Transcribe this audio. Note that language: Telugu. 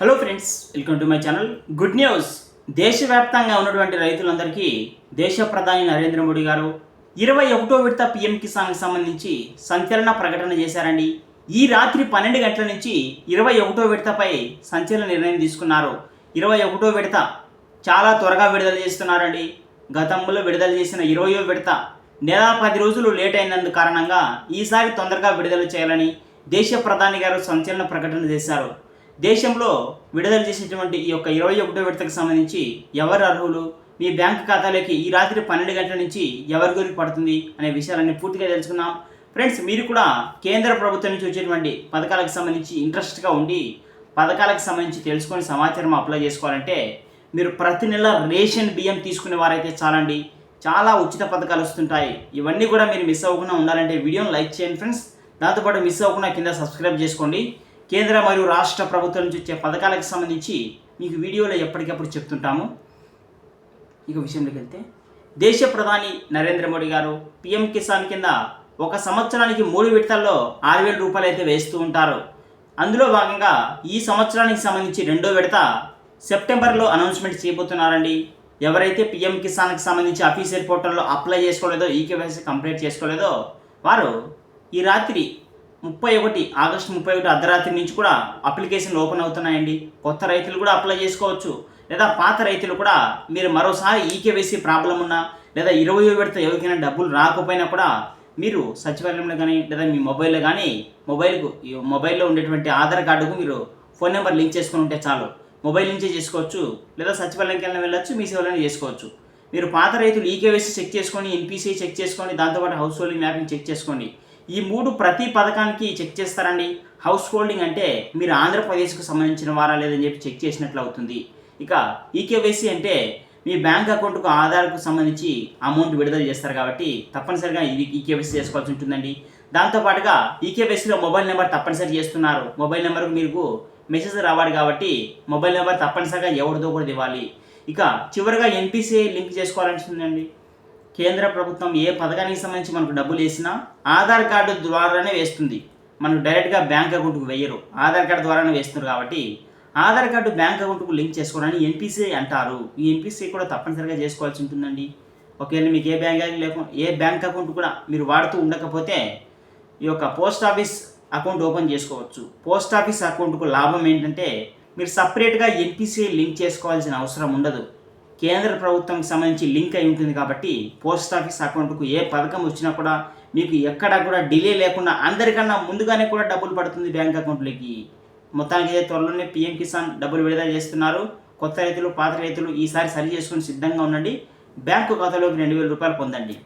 Hello friends welcome to my channel good news దేశవ్యాప్తంగా ఉన్నటువంటి రైతులందరికీ దేశ ప్రధాని నరేంద్ర మోడీ గారు ఇరవై ఒకటో విడత పిఎం కిసాన్కి సంబంధించి సంచలన ప్రకటన చేశారండి. ఈ రాత్రి పన్నెండు గంటల నుంచి ఇరవై ఒకటో విడతపై సంచలన నిర్ణయం తీసుకున్నారు. ఇరవై ఒకటో విడత చాలా త్వరగా విడుదల చేస్తున్నారండి. గతంలో విడుదల చేసిన ఇరవయో విడత నెల పది రోజులు లేట్ అయినందు కారణంగా ఈసారి తొందరగా విడుదల చేయాలని దేశ ప్రధాని గారు సంచలన ప్రకటన చేశారు. దేశంలో విడుదల చేసినటువంటి ఈ యొక్క ఇరవై ఒకటో విడతకు సంబంధించి ఎవరు అర్హులు? మీ బ్యాంక్ ఖాతాలోకి ఈ రాత్రి పన్నెండు గంటల నుంచి ఎవరి గురికి పడుతుంది అనే విషయాలన్నీ పూర్తిగా తెలుసుకున్నాం ఫ్రెండ్స్ మీరు కూడా కేంద్ర ప్రభుత్వం నుంచి వచ్చేటువంటి పథకాలకు సంబంధించి ఇంట్రెస్ట్గా ఉండి పథకాలకు సంబంధించి తెలుసుకొని సమాచారం అప్లై చేసుకోవాలంటే మీరు ప్రతి నెల రేషన్ బియ్యం తీసుకునే వారైతే చాలండి. చాలా ఉచిత పథకాలు వస్తుంటాయి. ఇవన్నీ కూడా మీరు మిస్ అవ్వకుండా ఉండాలంటే వీడియోని లైక్ చేయండి ఫ్రెండ్స్. దాంతోపాటు మిస్ అవ్వకుండా కింద సబ్స్క్రైబ్ చేసుకోండి. కేంద్ర మరియు రాష్ట్ర ప్రభుత్వం నుంచి వచ్చే పథకాలకు సంబంధించి మీకు వీడియోలో ఎప్పటికప్పుడు చెప్తుంటాము. ఇక విషయంలోకి వెళ్తే దేశ ప్రధాని నరేంద్ర మోడీ గారు పిఎం కిసాన్ కింద ఒక సంవత్సరానికి మూడు విడతల్లో ఆరు వేల రూపాయలు అయితే వేస్తూ ఉంటారు. అందులో భాగంగా ఈ సంవత్సరానికి సంబంధించి రెండో విడత సెప్టెంబర్లో అనౌన్స్మెంట్ చేయబోతున్నారండి. ఎవరైతే పిఎం కిసాన్కి సంబంధించి అఫీషియల్ పోర్టల్లో అప్లై చేసుకోలేదో ఈకేవైసీ కంప్లీట్ చేసుకోలేదో వారు ఈ రాత్రి ముప్పై ఒకటి ఆగస్టు ముప్పై ఒకటి అర్ధరాత్రి నుంచి కూడా అప్లికేషన్లు ఓపెన్ అవుతున్నాయండి. కొత్త రైతులు కూడా అప్లై చేసుకోవచ్చు. లేదా పాత రైతులు కూడా మీరు మరోసారి ఈకేవైసీ ప్రాబ్లం ఉన్నా లేదా ఇరవై విడత ఎవరికైనా డబ్బులు రాకపోయినా కూడా మీరు సచివాలయంలో కానీ లేదా మీ మొబైల్లో కానీ మొబైల్కు మొబైల్లో ఉండేటువంటి ఆధార్ కార్డుకు మీరు ఫోన్ నెంబర్ లింక్ చేసుకుని ఉంటే చాలు. మొబైల్ నుంచే చేసుకోవచ్చు లేదా సచివాలయంకి వెళ్ళిన వెళ్ళొచ్చు మీ సేవలను చేసుకోవచ్చు. మీరు పాత రైతులు ఈకేవైసీ చెక్ చేసుకొని ఎన్పిసి చెక్ చేసుకోండి దాంతోపాటు హౌస్ హోల్డింగ్ మ్యాప్ని చెక్ చేసుకోండి. ఈ మూడు ప్రతి పథకానికి చెక్ చేస్తారండి. హౌస్ హోల్డింగ్ అంటే మీరు ఆంధ్రప్రదేశ్కు సంబంధించిన వారా లేదని చెప్పి చెక్ చేసినట్లు అవుతుంది. ఇక ఈకేవైసీ అంటే మీ బ్యాంక్ అకౌంట్కు ఆధార్కు సంబంధించి అమౌంట్ విడుదల చేస్తారు కాబట్టి తప్పనిసరిగా ఇది ఈకేవైసీ చేసుకోవాల్సి ఉంటుందండి. దాంతోపాటుగా ఈకేవైసీలో మొబైల్ నెంబర్ తప్పనిసరి చేస్తున్నారు. మొబైల్ నెంబర్కు మీకు మెసేజ్ రావాలి కాబట్టి మొబైల్ నెంబర్ తప్పనిసరిగా ఎవరిదో కూడా ఇవ్వాలి. ఇక చివరిగా ఎన్పిసిఐ లింక్ చేసుకోవాలంటుందండి కేంద్ర ప్రభుత్వం ఏ పథకానికి సంబంధించి మనకు డబ్బులు వేసినా ఆధార్ కార్డు ద్వారానే వేస్తుంది. మనకు డైరెక్ట్గా బ్యాంక్ అకౌంట్కి వేయరు. ఆధార్ కార్డు ద్వారానే వేస్తున్నారు కాబట్టి ఆధార్ కార్డు బ్యాంక్ అకౌంట్కు లింక్ చేసుకోవడానికి ఎన్పిసిఐ అంటారు. ఈ ఎన్పిసిఐ కూడా తప్పనిసరిగా చేసుకోవాల్సి ఉంటుందండి. ఒకవేళ మీకు ఏ బ్యాంక్ లేకుండా ఏ బ్యాంక్ అకౌంట్ కూడా మీరు వాడుతూ ఉండకపోతే ఈ యొక్క పోస్ట్ ఆఫీస్ అకౌంట్ ఓపెన్ చేసుకోవచ్చు. పోస్ట్ ఆఫీస్ అకౌంట్కు లాభం ఏంటంటే మీరు సపరేట్గా ఎన్పిసిఐ లింక్ చేసుకోవాల్సిన అవసరం ఉండదు. కేంద్ర ప్రభుత్వంకి సంబంధించి లింక్ అయి ఉంటుంది కాబట్టి పోస్ట్ ఆఫీస్ అకౌంట్కు ఏ పథకం వచ్చినా కూడా మీకు ఎక్కడా కూడా డిలే లేకుండా అందరికన్నా ముందుగానే కూడా డబ్బులు పడుతుంది బ్యాంక్ అకౌంట్లోకి. మొత్తానికి అయితే త్వరలోనే పిఎం కిసాన్ డబ్బులు విడుదల చేస్తున్నారు. కొత్త రైతులు పాత రైతులు ఈసారి సరి చేసుకుని సిద్ధంగా ఉండండి. బ్యాంకు ఖాతాలోకి రెండు వేల రూపాయలు పొందండి.